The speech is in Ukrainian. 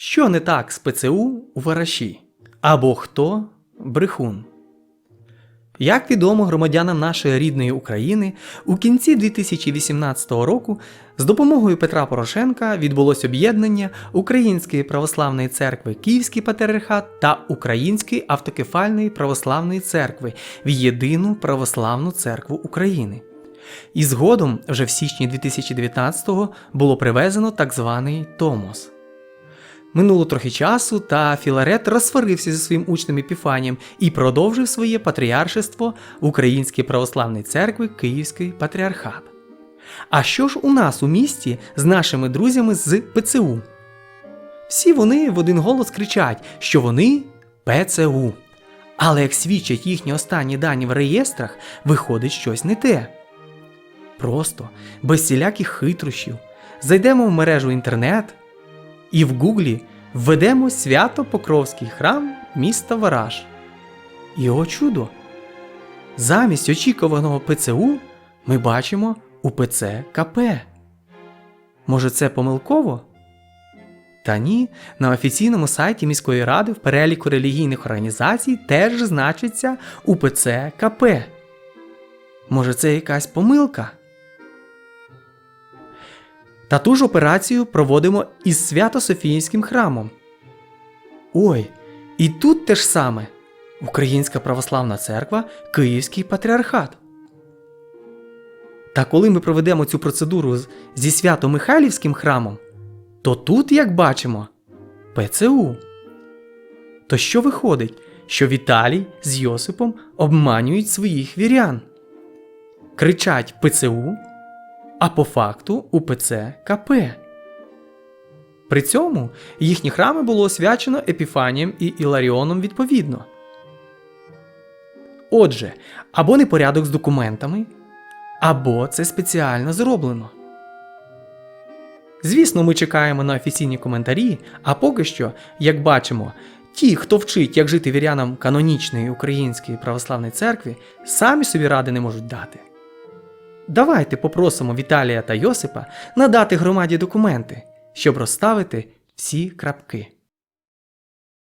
Що не так з ПЦУ у Вараші? Або хто брехун? Як відомо громадянам нашої рідної України, у кінці 2018 року з допомогою Петра Порошенка відбулось об'єднання Української православної церкви Київський патріархат та Української автокефальної православної церкви в єдину православну церкву України. І згодом, вже в січні 2019-го, було привезено так званий Томос. Минуло трохи часу, та Філарет розсварився зі своїм учнем Епіфанієм і продовжив своє патріаршество в Українській православній церкві Київський патріархат. А що ж у нас у місті з нашими друзями з ПЦУ? Всі вони в один голос кричать, що вони ПЦУ. Але як свідчать їхні останні дані в реєстрах, виходить щось не те. Просто, без всіляких хитрощів, зайдемо в мережу інтернет і в Гуглі введемо Свято-Покровський храм міста Вараж. І о чудо! Замість очікуваного ПЦУ ми бачимо УПЦ КП. Може, це помилково? Та ні, на офіційному сайті міської ради в переліку релігійних організацій теж значиться УПЦ КП. Може, це якась помилка? Та ту ж операцію проводимо із Свято-Софіївським храмом. Ой, і тут те ж саме Українська православна церква, Київський патріархат. Та коли ми проведемо цю процедуру зі Свято-Михайлівським храмом, то тут, як бачимо, ПЦУ. То що виходить, що Віталій з Йосипом обманюють своїх вірян? Кричать ПЦУ, а по факту УПЦ КП. При цьому їхні храми було освячено Епіфанієм і Іларіоном відповідно. Отже, або непорядок з документами, або це спеціально зроблено. Звісно, ми чекаємо на офіційні коментарі, а поки що, як бачимо, ті, хто вчить, як жити вірянам канонічної української православної церкви, самі собі ради не можуть дати. Давайте попросимо Віталія та Йосипа надати громаді документи, щоб розставити всі крапки.